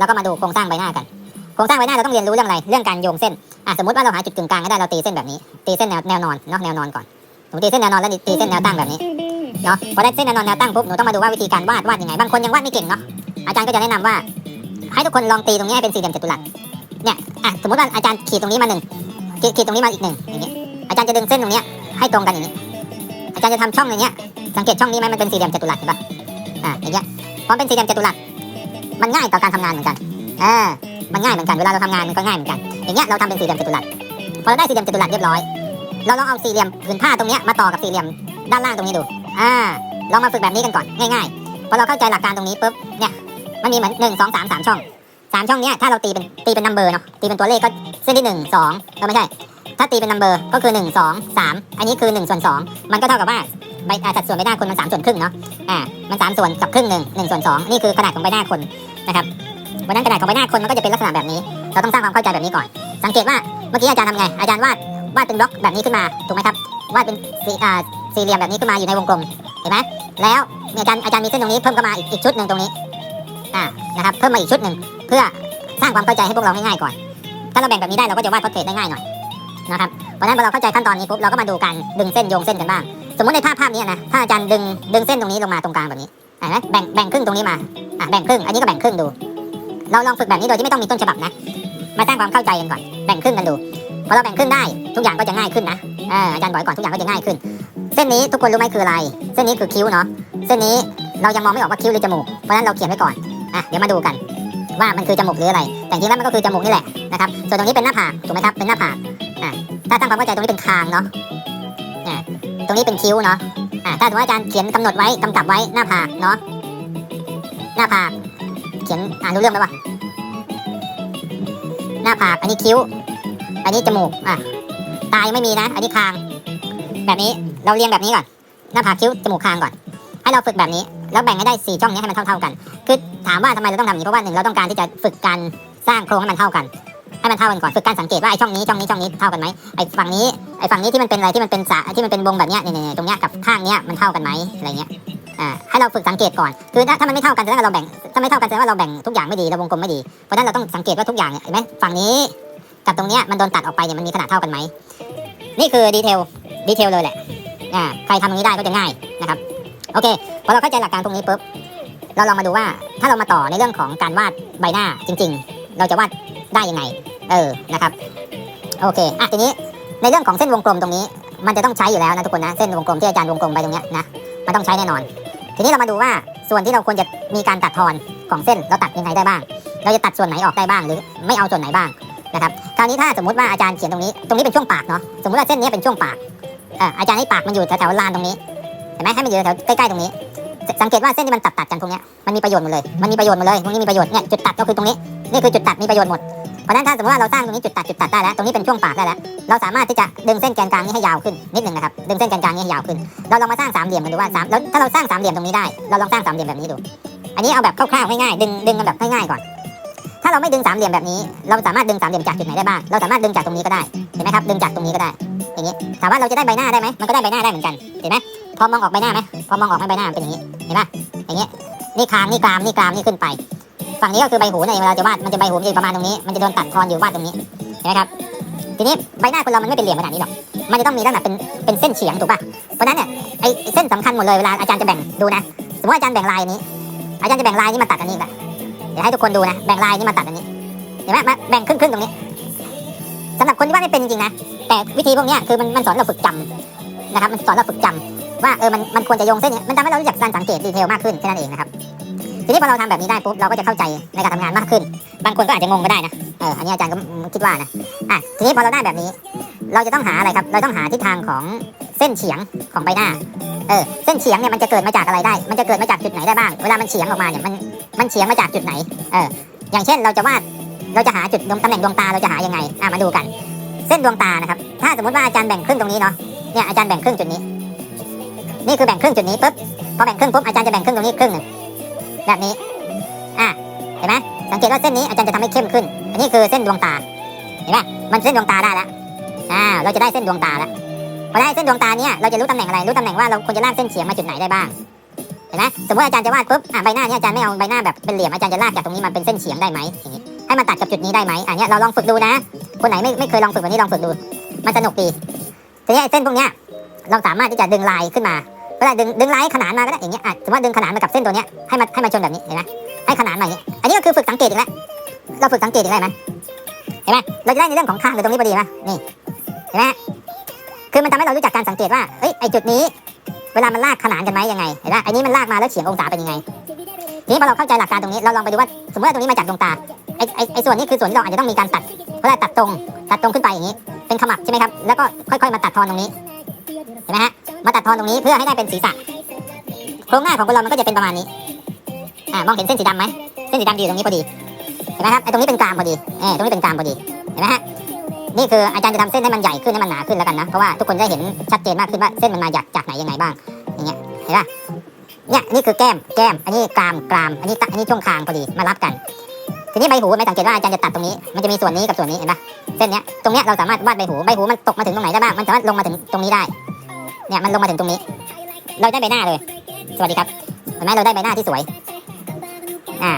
เราก็มาดูโครงสร้างใบหน้ากัน โครงสร้างใบหน้าเราต้องเรียนรู้เรื่องอะไร เรื่องการโยงเส้นอะสมมติว่าเราหาจุดกึ่งกลางก็ได้เราตีเส้นแบบนี้ ตีเส้นแนวแนวนอนเนาะแนวนอนก่อนหนูตีเส้นแนวนอนแล้วตีเส้นแนวตั้งแบบนี้เนาะพอได้เส้นแนวนอนแนวตั้งปุ๊บหนูต้องมาดูว่าวิธีการวาดวาดยังไงบางคนยังวาดไม่เก่งเนาะอาจารย์ก็จะแนะนำว่า ให้ทุกคนลองตีตรงนี้ให้เป็นสี่เหลี่ยมจัตุรัสเนี่ยอะสมมติว่าอาจารย์ขีดตรงนี้มาหนึ่งขีดตรงนี้มาอีกหนึ่งอย่างเงี้ยอาจารย์จะดึงเส้นตรงเนี้ยให้ตรงกันอย่างนี้อาจารย์จะทำช่องอย่างเงี้ยสังเกตช่องนี้ไหมมันเป็นสี่เหลี่ยมจัตุรัสเห็นปะอ่าอย่างเงี้ยพอเป็นสี่เหลี่ยมจัตุรัส มันง่ายต่อการทำงานเหมือนกันอ่ามันง่ายเหมือนกัน เวลาเราทำงานมันก็ง่ายเหมือนกัน อย่างเงี้ยเราทำเป็นสี่เหลี่ยมจัตุรัส พอเราได้สี่เหลี่ยมจัตุรัสเรียบร้อย เราลองเอาสี่เหลี่ยมผืนผ้าตรงเนี้ยมาต่อกับสี่เหลี่ยมด้านล่างตรงนี้ดู อ่า ลองมาฝึกแบบนี้กันก่อน ง่ายๆ พอเราเข้าใจหลักการตรงนี้ปุ๊บ เนี่ย มันมีเหมือนหนึ่งสองสามสามช่องสามช่องเนี้ยถ้าเราตีเป็นตีเป็นนัมเบอร์เนาะ ตีเป็นตัวเลขก็เส้นที่หนึ่งสองเออไม่ใช่ ถ้าตีเป็นนัมเบอร์ก็คือหนึ่งสองสามอันนี้คือหนึ่งส่วนสองมันก็เท่ากับว่าใบสัดส่วนใบหน้าคนมันสามส่วนครึ่งเนาะ อ่า มันสามส่วนกับครึ่งหนึ่งหนึ่งส่วนสองนี่คือขนาดของใบหน้าคน นะครับเพราะนั้นขนาดของใบหน้าคนมันก็จะเป็นลักษณะแบบนี้ เราต้องสร้างความเข้าใจแบบนี้ก่อน สังเกตว่าเมื่อกี้อาจารย์ทำไง อาจารย์วาดวาดเป็นบล็อกแบบนี้ขึ้นมาถูกไหมครับวาดเป็นสี่อ่าสี่เหลี่ยมแบบนี้ขึ้นมาอยู่ในวงกลมเห็นไหมแล้วอาจารย์อาจารย์มีเส้นตรงนี้เพิ่มเข้ามาอีกอีกชุดหนึ่งตรงนี้อ่านะครับเพิ่มมาอีกชุดหนึ่งเพื่อสร้างความเข้าใจให้พวกเราง่ายๆก่อน ถ้าเราแบ่งแบบนี้ได้เราก็จะวาดพอร์เทรตได้ง่ายหน่อยนะครับเพราะฉะนั้นพอเราเข้าใจขั้นตอนนี้ปุ๊บเราก็มาดูการดึงเส้นโยงเส้นกันบ้าง สมมติในภาพภาพนี้นะถ้าอาจารย์ดึงดึงเส้นตรงนี้ลงมาตรงกลางแบบนี้ เห็นไหมแบ่งแบ่งครึ่งตรงนี้มาอะแบ่งครึ่ง อันนี้ก็แบ่งครึ่งดู เราลองฝึกแบบนี้โดยที่ไม่ต้องมีต้นฉบับนะ มาสร้างความเข้าใจกันก่อน แบ่งครึ่งกันดู พอเราแบ่งครึ่งได้ทุกอย่างก็จะง่ายขึ้นนะเอออาจารย์บอกไว้ก่อนทุกอย่างก็จะง่ายขึ้น เส้นนี้ทุกคนรู้ไหมคืออะไร เส้นนี้คือคิ้วเนาะ เส้นนี้เรายังมองไม่ออกว่าคิ้วหรือจมูก เพราะนั้นเราเขียนไว้ก่อน อะ เดี๋ยวมาดูกัน ว่ามันคือจมูกหรืออะไร แต่จริงแล้วมันก็คือจมูกนี่แหละนะครับ ส่วนตรงนี้เป็นหน้าผากถูกไหมครับ เป็นหน้าผาก อะ ถ้าสร้างความเข้าใจตรงนี้เป็นคางเนาะ อะ ตรงนี้เป็นคิ้วเนาะ อะถ้าสมมติว่าอาจารย์เขียนกำหนดไว้กำกับไว้หน้าผากเนาะหน้าผากเขียนอ่านรู้เรื่องไหมวะหน้าผากอันนี้คิ้ว อันนี้จมูกอะตายังไม่มีนะ อันนี้คาง แบบนี้เราเรียงแบบนี้ก่อน หน้าผากคิ้วจมูกคางก่อน ให้เราฝึกแบบนี้ แล้วแบ่งให้ได้สี่ช่องนี้ให้มันเท่าๆกัน คือถามว่าทำไมเราต้องทำอย่างนี้เพราะว่าหนึ่งเราต้องการที่จะฝึกการสร้างโครงให้มันเท่ากัน ให้มันเท่ากันก่อนฝึกการสังเกตว่าไอ้ช่องนี้ช่องนี้ช่องนี้เท่ากันไหมไอ้ฝั่งนี้ไอ้ฝั่งนี้ที่มันเป็นอะไรที่มันเป็นสะที่มันเป็นวงแบบเนี้ยเนี่ยตรงเนี้ยกับข้างเนี้ยมันเท่ากันไหมอะไรเงี้ยอ่าให้เราฝึกสังเกตก่อนคือถ้าถ้ามันไม่เท่ากันแสดงว่าเราแบ่งถ้าไม่เท่ากันแสดงว่าเราแบ่งทุกอย่างไม่ดีเราวงกลมไม่ดีเพราะฉะนั้นเราต้องสังเกตว่าทุกอย่างเนี่ยเห็นไหมฝั่งนี้กับตรงเนี้ยมันโดนตัดออกไปเนี่ยมันมีขนาดเท่ากันไหมนี่คือดีเทลดีเทลเลยแหละอ่าใครทำตรงนี้ได้ก็จะง่ายนะครับโอเคพอเราเข้าใจหลักการตรงนี้ปุ๊บเราลองมาดูว่าถ้าเรามาต่อในเรื่องของการวาดใบหน้าจริง ๆ เราจะวาดได้ยังไง เออนะครับโอเคอะทีนี้ในเรื่องของเส้นวงกลมตรงนี้ มันจะต้องใช้อยู่แล้วนะทุกคนนะเส้นวงกลมที่อาจารย์วงกลมไปตรงเนี้ยนะมันต้องใช้แน่นอน ทีนี้เรามาดูว่าส่วนที่เราควรจะมีการตัดทอนของเส้นเราตัดยังไงได้บ้าง เราจะตัดส่วนไหนออกได้บ้างหรือไม่เอาส่วนไหนบ้างนะครับคราวนี้ถ้าสมมติว่าอาจารย์เขียนตรงนี้ตรงนี้เป็นช่วงปากเนาะสมมติว่าเส้นนี้เป็นช่วงปากอ่าอาจารย์ให้ปากมันอยู่แถวๆลานตรงนี้เห็นไหมให้มันอยู่แถวใกล้ๆตรงนี้ สังเกตว่าเส้นที่มันตัดตัดกันตรงเนี้ยมันมีประโยชน์หมดเลยมันมีประโยชน์หมดเลยตรงนี้มีประโยชน์เนี่ยจุดตัดก็คือตรงนี้นี่คือจุดตัดมีประโยชน์หมด ราะฉะนั้นถ้าสมมติว่าเราสร้างตรงนี้จุดตัดจุดตัดได้แล้ว ตรงนี้เป็นช่วงปากได้แล้ว เราสามารถที่จะดึงเส้นแกนกลางนี้ให้ยาวขึ้นนิดหนึ่งนะครับ ดึงเส้นแกนกลางนี้ให้ยาวขึ้น เราลองมาสร้างสามเหลี่ยมกันดูว่าสามแล้วถ้าเราสร้างสามเหลี่ยมตรงนี้ได้ เราลองสร้างสามเหลี่ยมแบบนี้ดู อันนี้เอาแบบคร่าวๆง่ายๆ ดึงดึงกันแบบง่ายๆก่อน ถ้าเราไม่ดึงสามเหลี่ยมแบบนี้ เราสามารถดึงสามเหลี่ยมจากจุดไหนได้บ้าง เราสามารถดึงจากตรงนี้ก็ได้ เห็นไหมครับ ดึงจากตรงนี้ก็ได้ อย่างนี้ ถามว่าเราจะได้ใบหน้าได้ไหมมันก็ได้ใบหน้าได้เหมือนกัน เห็นไหมพอมองออกใบหน้าไหมพอมองออกให้ใบหน้าเป็นอย่างนี้ เห็นปะอย่างนี้ นี่คางนี่กรามนี่กรามนี่ขึ้นไป ฝั่งนี้ก็คือใบหูนั่นเองเวลาจะวาดมันจะใบหูมันจะประมาณตรงนี้มันจะโดนตัดทอนอยู่วาดตรงนี้เห็นไหมครับทีนี้ใบหน้าคนเรามันไม่เป็นเหลี่ยมขนาดนี้หรอกมันจะต้องมีลักษณะเป็นเป็นเส้นเฉียงถูกป่ะเพราะนั้นเนี่ยไอเส้นสำคัญหมดเลยเวลาอาจารย์จะแบ่งดูนะสมมติว่าอาจารย์แบ่งลายนี้ อาจารย์จะแบ่งลายนี้มาตัดอันนี้แบบเดี๋ยวให้ทุกคนดูนะแบ่งลายนี้มาตัดอันนี้เห็นไหมมาแบ่งครึ่งๆตรงนี้สำหรับคนที่วาดไม่เป็นจริงๆนะแต่วิธีพวกเนี้ยคือมันมันสอนเราฝึกจำนะครับมันสอนเราฝึกจำว่าเออมันมันควรจะโยงเส้นเนี้มันทำให้เรารู้จักการสังเกตดีเทลมากขึ้นแค่นั้นเองนะครับ ทีนี้พอเราทำแบบนี้ได้ปุ๊บเราก็จะเข้าใจในการทำงานมากขึ้น บางคนก็อาจจะงงก็ได้นะเอออันนี้อาจารย์ก็คิดว่านะอะทีนี้พอเราได้แบบนี้ เราจะต้องหาอะไรครับ เราต้องหาทิศทางของเส้นเฉียงของใบหน้าเออเส้นเฉียงเนี่ยมันจะเกิดมาจากอะไรได้ มันจะเกิดมาจากจุดไหนได้บ้าง เวลามันเฉียงออกมาเนี่ยมันมันเฉียงมาจากจุดไหนเอออย่างเช่นเราจะวาดเราจะหาจุดตำแหน่งดวงตาเราจะหายังไงอะมาดูกัน เส้นดวงตานะครับ ถ้าสมมติว่าอาจารย์แบ่งครึ่งตรงนี้เนาะเนี่ยอาจารย์แบ่งครึ่งจุดนี้ นี่คือแบ่งครึ่งจุดนี้ปุ๊บพอแบ่งครึ่งปุ๊บอาจารย์จะแบ่งครึ่งตรงนี้ครึ่งนึง แบบนี้ อะ เห็นไหมสังเกตว่าเส้นนี้อาจารย์จะทำให้เข้มขึ้น อันนี้คือเส้นดวงตา เห็นไหมมันเส้นดวงตาได้แล้ว อ่า เราจะได้เส้นดวงตาแล้ว พอได้เส้นดวงตาเนี่ย เราจะรู้ตำแหน่งอะไร รู้ตำแหน่งว่าเราควรจะลากเส้นเฉียงมาจุดไหนได้บ้าง เห็นไหมสมมติอาจารย์จะวาดปุ๊บ อะใบหน้าเนี่ยอาจารย์ไม่เอาใบหน้าแบบเป็นเหลี่ยม อาจารย์จะลากจากตรงนี้มาเป็นเส้นเฉียงได้ไหมอย่างนี้ให้มันตัดกับจุดนี้ได้ไหมอันนี้เราลองฝึกดูนะ คนไหนไม่ไม่เคยลองฝึกวันนี้ลองฝึกดู มันสนุกดี ทีนี้เส้นพวกเนี้ยเราสามารถที่จะดึงลายขึ้นมา ก็ได้ดึงดึงลายขนานมาก็ได้อย่างเงี้ยอะสมมติว่าดึงขนานมากับเส้นตัวเนี้ยให้มันให้มันชนแบบนี้เห็นไหมให้ขนานมาอย่างนี้อันนี้ก็คือฝึกสังเกตอีกแล้วเราฝึกสังเกตอีกได้วไหมเห็นไหมเราจะได้ในเรื่องของข้างอยู่ตรงนี้พอดีไหมนี่เห็นไหมคือมันทำให้เรารู้จักการสังเกตว่าเอ้ยไอ้จุดนี้ เวลามันลากขนานกันไหมยังไงเห็นไหมไอ้นี้มันลากมาแล้วเฉียงองศาเป็นยังไงทีนี้พอเราเข้าใจหลักการตรงนี้เราลองไปดูว่าสมมติว่าตรงนี้มาจากดวงตาไอ้ไอ้ไอส่วนนี้คือส่วนที่เราอาจจะต้องมีการตัดเพราะว่าตัดตรงตัดตรงขึ้นไปอย่างนี้ เป็นขมับใช่ไหมครับแล้วก็ค่อย ๆ มาตัดทอนตรงนี้ ห็นไหมฮะมาตัดทอนตรงนี้เพื่อให้ได้เป็นศีรษะโครงหน้าของคนเรามันก็จะเป็นประมาณนี้อ่ามองเห็นเส้นสีดำไหมเส้นสีดำอยู่ตรงนี้พอดีเห็นไหมครับไอ้ตรงนี้เป็นกรามพอดีเออตรงนี้เป็นกรามพอดีเห็นไหมฮะนี่คืออาจารย์จะทำเส้นให้มันใหญ่ขึ้นให้มันหนาขึ้นแล้วกันนะเพราะว่าทุกคนจะเห็นชัดเจนมากขึ้นว่าเส้นมันมาจากจากไหนยังไงบ้างอย่างเงี้ยเห็นป่ะเนี่ยนี่คือแก้มแก้ม อันนี้กรามกราม อันนี้ตะอันนี้ช่วงคางพอดีมารับกันทีนี้ใบหูไม่สังเกตว่าอาจารย์จะตัดตรงนี้ มันจะมีส่วนนี้กับส่วนนี้เห็นป่ะเส้นเนี้ยตรงเนี้ยเราสามารถวาดใบหูใบหูมันตกมาถึงตรงไหนได้บ้างมันสามารถลงมาถึงตรงนี้ได้ เนี่ยมันลงมาถึงตรงนี้ เราได้ใบหน้าเลย สวัสดีครับเห็นไหมเราได้ใบหน้าที่สวย อ่า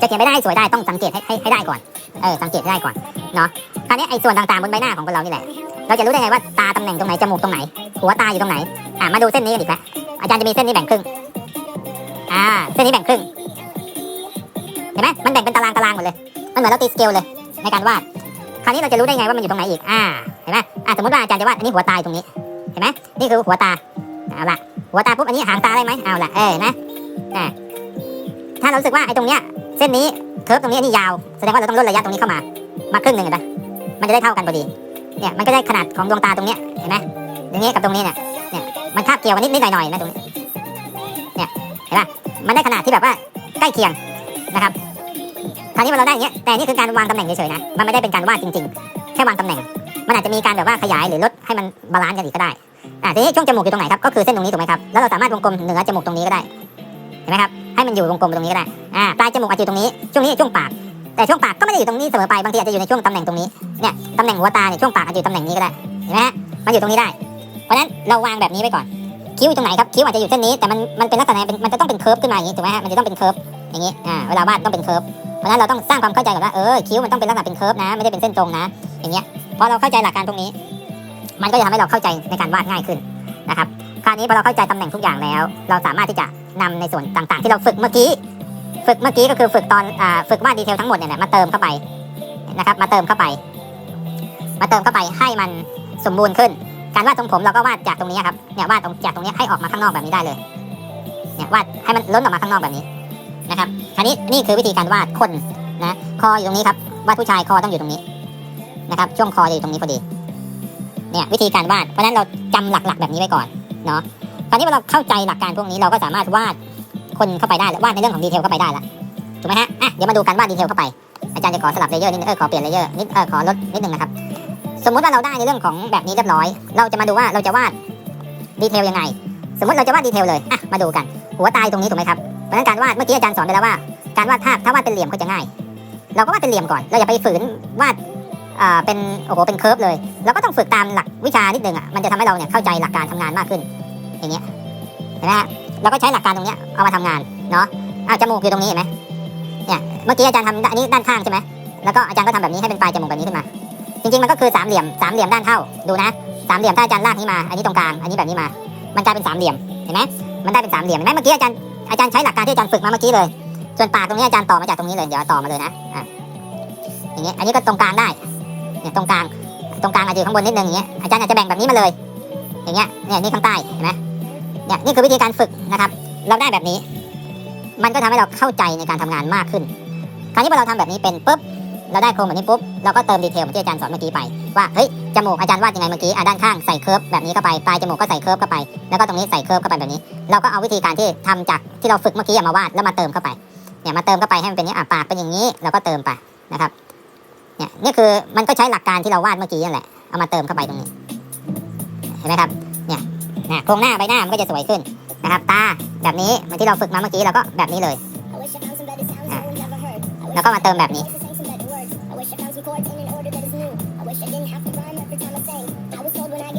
จะเขียนใบหน้าให้สวยได้ต้องสังเกตให้ให้ให้ได้ก่อน เออ สังเกตให้ได้ก่อน เนาะคราวนี้ไอ้ส่วนต่างๆบนใบหน้าของคนเรานี่แหละ เราจะรู้ได้ไงว่าตาตำแหน่งตรงไหน จมูกตรงไหน หัวตาอยู่ตรงไหน อ่ามาดูเส้นนี้กันอีกแล้วอาจารย์จะมีเส้นนี้แบ่งครึ่ง อ่า เส้นนี้แบ่งครึ่ง เห็นไหมมันแบ่งเป็นตารางตารางหมดเลย มันเหมือนเราตีสเกลเลย ในการวาด คราวนี้เราจะรู้ได้ไงว่ามันอยู่ตรงไหนอีก อ่า เห็นไหมอ่าสมมติว่าอาจารย์จะวาดอันนี้หัวตายตรงนี้ ห็นไหมนี่คือหัวตาเอาละหัวตาปุ๊บอันนี้หางตาได้ไหมเอาละเออนไหมอ่าถ้าเราสึกว่าไอ้ตรงเนี้ยเส้นนี้เคิร์ฟตรงนี้อันนี้ยาวแสดงว่าเราต้องลดระยะตรงนี้เข้ามา มาครึ่งหนึ่งเห็นปะมันจะได้เท่ากันพอดีเนี่ยมันก็ได้ขนาดของดวงตาตรงเนี้ยเห็นไหมอย่างนี้กับตรงนี้เนี่ยเนี่ยมันคาบเกี่ยวกันนิดนิดหน่อยหน่อยนะตรงนี้เนี่ยเห็นปะมันได้ขนาดที่แบบว่าใกล้เคียงนะครับคราวนี้เราได้อย่างเงี้ยแต่นี่คือการวางตำแหน่งเฉยๆนะมันไม่ได้เป็นการวาดจริง ๆ แค่วางตำแหน่ง มันอาจจะมีการแบบว่าขยายหรือลดให้มันบาลานซ์กันอีกก็ได้อ่าทีนี้ช่วงจมูกอยู่ตรงไหนครับก็คือเส้นตรงนี้ถูกไหมครับแล้วเราสามารถวงกลมเหนือจมูกตรงนี้ก็ได้เห็นไหมครับให้มันอยู่วงกลมตรงนี้ก็ได้อ่าปลายจมูกอาจจะอยู่ตรงนี้ช่วงนี้ช่วงปากแต่ช่วงปากก็ไม่ได้อยู่ตรงนี้เสมอไปบางทีอาจจะอยู่ในช่วงตำแหน่งตรงนี้เนี่ยตำแหน่งหัวตาเนี่ยช่วงปากอาจจะอยู่ตำแหน่งนี้ก็ได้เห็นไหมฮะมันอยู่ตรงนี้ได้ เพราะนั้นเราวางแบบนี้ไว้ก่อนคิ้วอยู่ตรงไหนครับคิ้วอาจจะอยู่เส้นนี้แต่มันมันเป็นลักษณะเป็นมันจะต้องเป็นเคิร์ฟขึ้นมาอย่างนี้ถูกไหมฮะมันจะต้องเป็นเคิร์ฟอย่างนี้อ่าเวลาวาดต้องเป็นเคิร์ฟเพราะนั้นเราต้องสร้างความเข้าใจก่อนว่าเออคิ้วมันต้องเป็นลักษณะเป็นเคิร์ฟนะไม่ได้เป็นเส้นตรงนะอย่างเงี้ย พอเราเข้าใจหลักการตรงนี้ มันก็จะทำให้เราเข้าใจในการวาดง่ายขึ้นนะครับคราวนี้พอเราเข้าใจตำแหน่งทุกอย่างแล้ว เราสามารถที่จะนำในส่วนต่างๆ ที่เราฝึกเมื่อกี้ ฝึกเมื่อกี้ก็คือฝึกตอนอฝึกวาดดีเทลทั้งหมดเนี่ยมาเติมเข้าไปนะครับ มาเติมเข้าไป มาเติมเข้าไปให้มันสมบูรณ์ขึ้น การวาดตรงผมเราก็วาดจากตรงนี้ครับ เนี่ยวาดตรงจากตรงนี้ให้ออกมาข้างนอกแบบนี้ได้เลย เนี่ยวาดให้มันล้นออกมาข้างนอกแบบนี้นะครับอันนี้นี่คือวิธีการวาดคนนะ คออยู่ตรงนี้ครับ วาดผู้ชายคอต้องอยู่ตรงนี้ นะครับ ช่วงคอจะอยู่ตรงนี้พอดี เนี่ยวิธีการวาด เพราะฉะนั้นเราจำหลักๆ แบบนี้ไว้ก่อนเนาะตอนนี้พอเราเข้าใจหลักการพวกนี้เราก็สามารถวาดคนเข้าไปได้วาดในเรื่องของดีเทลเข้าไปได้ละถูกไหมฮะ อะ เดี๋ยวมาดูการวาดดีเทลเข้าไป อาจารย์จะขอสลับเลเยอร์นิดนึงเออขอเปลี่ยนเลเยอร์นิด เออขอลดนิดนึงนะครับ สมมุติว่าเราได้ในเรื่องของแบบนี้เรียบร้อย เราจะมาดูว่าเราจะวาดดีเทลยังไง สมมติเราจะวาดดีเทลเลย อะ มาดูกัน หัวตายตรงนี้ถูกไหมครับ เพราะฉะนั้นการวาดเมื่อกี้อาจารย์สอนไปแล้วว่า การวาดภาพถ้าวาดเป็นเหลี่ยมก็จะง่าย เราก็วาดเป็นเหลี่ยมก่อน เราอย่าไปฝืนวาด อ่าเป็นโอ้โหเป็นเคิร์ฟเลยเราก็ต้องฝึกตามหลักวิชานิดนึงอะมันจะทำให้เราเนี่ยเข้าใจหลักการทำงานมากขึ้น อย่างเงี้ยเห็นไหมฮะเราก็ใช้หลักการตรงเนี้ยเอามาทำงานเนาะอ้าวจมูกอยู่ตรงนี้เห็นไหมเนี่ยเมื่อกี้อาจารย์ทำอันนี้ด้านข้างใช่ไหมแล้วก็อาจารย์ก็ทำแบบนี้ให้เป็นปลายจมูกแบบนี้ขึ้นมา จริงๆมันก็คือสามเหลี่ยมสามเหลี่ยมด้านเท่าดูนะสามเหลี่ยมถ้าอาจารย์ลากนี้มาอันนี้ตรงกลางอันนี้แบบนี้มา มันกลายเป็นสามเหลี่ยมเห็นไหมมันได้เป็นสามเหลี่ยมเห็นไหมเมื่อกี้อาจารย์อาจารย์ใช้หลักการที่อาจารย์ฝึกมาเมื่อกี้เลย ส่วนปากตรงนี้อาจารย์ต่อมาจากตรงนี้เลยเดี๋ยวต่อมาเลยนะอะอย่างเงี้ยอันนี้ก็ตรงกลางได้ เนี่ยตรงกลาง ตรงกลางอาจจะอยู่ข้างบนนิดนึงอย่างเงี้ยอาจารย์อาจจะแบ่งแบบนี้มาเลย อย่างเงี้ยเนี่ยนี่ข้างใต้เห็นไหมเนี่ยนี่คือวิธีการฝึกนะครับ เราได้แบบนี้ มันก็ทำให้เราเข้าใจในการทำงานมากขึ้น คราวนี้พอเราทำแบบนี้เป็นปุ๊บเราได้โครงแบบนี้ปุ๊บเราก็เติมดีเทลเหมือนที่อาจารย์สอนเมื่อกี้ไปว่าเฮ้ยจมูกอาจารย์วาดยังไงเมื่อกี้อะด้านข้างใส่เคิร์ฟแบบนี้เข้าไปปลายจมูกก็ใส่เคิร์ฟเข้าไป แล้วก็ตรงนี้ใส่เคิร์ฟเข้าไปแบบนี้ เราก็เอาวิธีการที่ทำจากที่เราฝึกเมื่อกี้มาวาดแล้วมาเติมเข้าไปเนี่ยมาเติมเข้าไปให้มันเป็นนี้อะปากเป็นอย่างนี้เราก็เติมไปนะครับ เนี่ยนี่คือมันก็ใช้หลักการที่เราวาดเมื่อกี้นั่นแหละ เอามาเติมเข้าไปตรงนี้ เห็นไหมครับ เนี่ยนะโครงหน้าใบหน้ามันก็จะสวยขึ้นนะครับ ตาแบบนี้เหมือนที่เราฝึกมาเมื่อกี้เราก็แบบนี้เลย แล้วก็มาเติมแบบนี้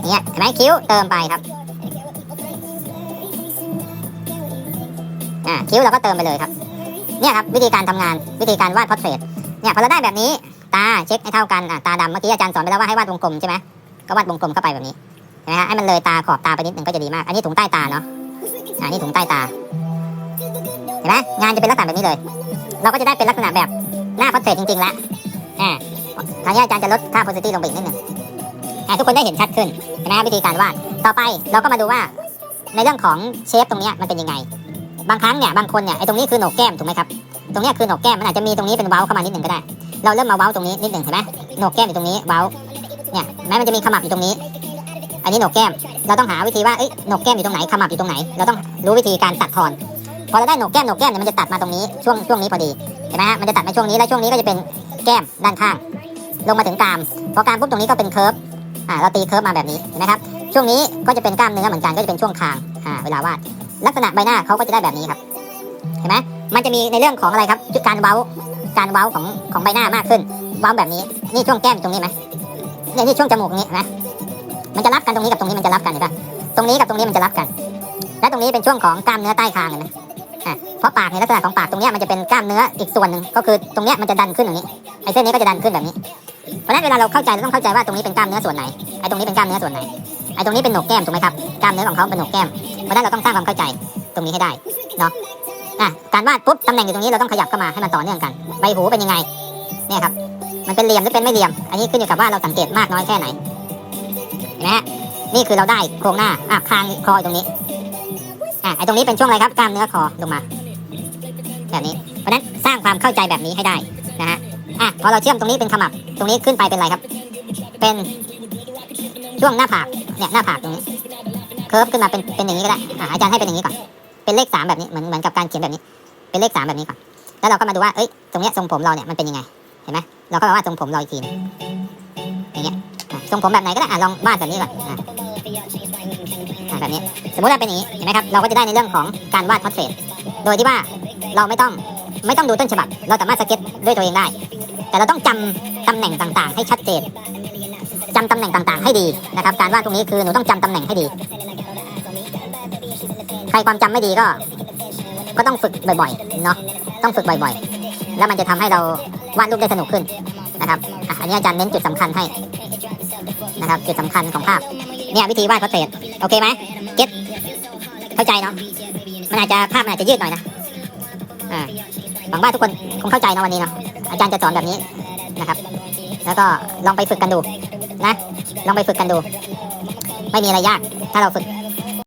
เนี่ยเห็นไหมคิ้วเติมไปครับอ่าคิ้วเราก็เติมไปเลยครับ เนี่ยครับวิธีการทำงานวิธีการวาดพอร์เทรตเนี่ยพอเราได้แบบนี้ ตาเช็คให้เท่ากันอะตาดำเมื่อกี้อาจารย์สอนไปแล้วว่าให้วาดวงกลมใช่ไหมก็วาดวงกลมเข้าไปแบบนี้เห็นไหมฮะให้มันเลยตาขอบตาไปนิดหนึ่งก็จะดีมาก อันนี้ถุงใต้ตาเนาะอ่านี่ถุงใต้ตาเห็นไหมงานจะเป็นลักษณะแบบนี้เลย เราก็จะได้เป็นลักษณะแบบหน้าพอร์เทรตจริงๆแล้วอ่าคราวนี้อาจารย์จะลดค่า positivity ลงไปอีกนิดหนึ่งอ่าทุกคนได้เห็นชัดขึ้นเห็นไหมฮะวิธีการวาดต่อไปเราก็มาดูว่า ในเรื่องของเชฟตรงนี้มันเป็นยังไง บางครั้งเนี่ยบางคนเนี่ยไอ้ตรงนี้คือโหนกแก้มถูกไหมครับตรงเนี้ยคือโหนกแก้มมันอาจจะมีตรงนี้เป็นเว้าเข้ามานิดหนึ่งก็ได้ เราเริ่มมาเว้าตรงนี้นิดหนึ่งเห็นไหมโหนกแก้มอยู่ตรงนี้เว้าเนี่ยแม้มันจะมีขมับอยู่ตรงนี้ อันนี้โหนกแก้ม เราต้องหาวิธีว่าเอ้ยโหนกแก้มอยู่ตรงไหนขมับอยู่ตรงไหน เราต้องรู้วิธีการตัดทอน พอเราได้โหนกแก้มโหนกแก้มเนี่ยมันจะตัดมาตรงนี้ช่วงช่วงนี้พอดีเห็นไหมฮะมันจะตัดมาช่วงนี้แล้วช่วงนี้ก็จะเป็นแก้มด้านข้าง ลงมาถึงกราม พอกรามปุ๊บตรงนี้ก็เป็นเคิร์ฟอ่าเราตีเคิร์ฟมาแบบนี้เห็นไหมครับช่วงนี้ก็จะเป็นกล้ามเนื้อเหมือนกันก็จะเป็นช่วงคางอ่าเวลาวาดลักษณะใบหน้าเขาก็จะได้แบบนี้ครับ เห็นไหมมันจะมีในเรื่องของอะไรครับการเว้า การเว้าของของใบหน้ามากขึ้น เว้าแบบนี้ นี่ช่วงแก้มตรงนี้ไหมเนี่ยนี่ช่วงจมูกนี้นไหมมันจะรับกันตรงนี้กับตรงนี้มันจะรับกันเห็นปะตรงนี้กับตรงนี้มันจะรับกัน และตรงนี้เป็นช่วงของกล้ามเนื้อใต้คางเห็นไหมอะเพราะปากในลักษณะของปากตรงนี้มันจะเป็นกล้ามเนื้ออีกส่วนหนึ่งก็คือตรงนี้มันจะดันขึ้นอย่างนี้ไอ้เส้นนี้ก็จะดันขึ้นแบบนี้เพราะนั้นเวลาเราเข้าใจเราต้องเข้าใจว่าตรงนี้เป็นกล้ามเนื้อส่วนไหนไอ้ตรงนี้เป็นกล้ามเนื้อส่วนไหนไอ้ตรงนี้เป็นโหนกแก้มถูกไหมครับกล้ามเนื้อของเขาเป็นโหนกแก้มเพราะนั้นเราต้องสร้างความเข้าใจตรงนี้ให้ได้เนาะ อะการวาดปุ๊บตำแหน่งอยู่ตรงนี้เราต้องขยับเข้ามาให้มันต่อเนื่องกันใบหูเป็นยังไงเนี่ยครับ มันเป็นเหลี่ยมหรือเป็นไม่เหลี่ยม อันนี้ขึ้นอยู่กับว่าเราสังเกตมากน้อยแค่ไหนเห็นไหมฮะนี่คือเราได้โครงหน้าอะคางคออยู่ตรงนี้อะไอ้ตรงนี้เป็นช่วงอะไรครับกล้ามเนื้อคอลงมาแบบนี้เพราะฉะนั้นสร้างความเข้าใจแบบนี้ให้ได้นะฮะอะพอเราเชื่อมตรงนี้เป็นขมับ ตรงนี้ขึ้นไปเป็นอะไรครับ เป็นช่วงหน้าผากเนี่ยหน้าผากตรงนี้เคิร์ฟขึ้นมาเป็นเป็นอย่างนี้ก็ได้อะอาจารย์ให้เป็นอย่างนี้ก่อน เป็นเลขสามแบบนี้เหมือนเหมือนกับการเขียนแบบนี้ เป็นเลขสามแบบนี้ก่อนแล้วเราก็มาดูว่าเอ้ยตรงเนี้ยทรงผมเราเนี่ยมันเป็นยังไงเห็นไหมเราก็มาวาดทรงผมเราอีกทีหนึงอย่างเงี้ยทรงผมแบบไหนก็ได้อะลองวาดแบบนี้ก่อนอะแบบนี้สมมติว่าเป็นอย่างนี้เห็นไหมครับเราก็จะได้ในเรื่องของการวาดพอร์เทรตโดยที่ว่าเราไม่ต้องไม่ต้องดูต้นฉบับ เราสามารถสเก็ตด้วยตัวเองได้ แต่เราต้องจำตำแหน่งต่างๆ ให้ชัดเจนจำตำแหน่งต่างๆ ให้ดีนะครับ การวาดตรงนี้คือหนูต้องจำตำแหน่งให้ดี ใครความจำไม่ดีก็ ก็ต้องฝึกบ่อยๆเนาะต้องฝึกบ่อย ๆ แล้วมันจะทำให้เราวาดรูปได้สนุกขึ้นนะครับอันนี้อาจารย์เน้นจุดสำคัญให้นะครับจุดสำคัญของภาพเนี่ยวิธีวาดพอเทรตโอเคไหมเก็ตเข้าใจเนาะมันอาจจะภาพมันอาจจะยืดหน่อยนะอ่าหวังว่าทุกคนคงเข้าใจเนาะวันนี้เนาะอาจารย์จะสอนแบบนี้นะครับ แล้วก็ลองไปฝึกกันดูนะลองไปฝึกกันดู ไม่มีอะไรยาก ถ้าเราฝึก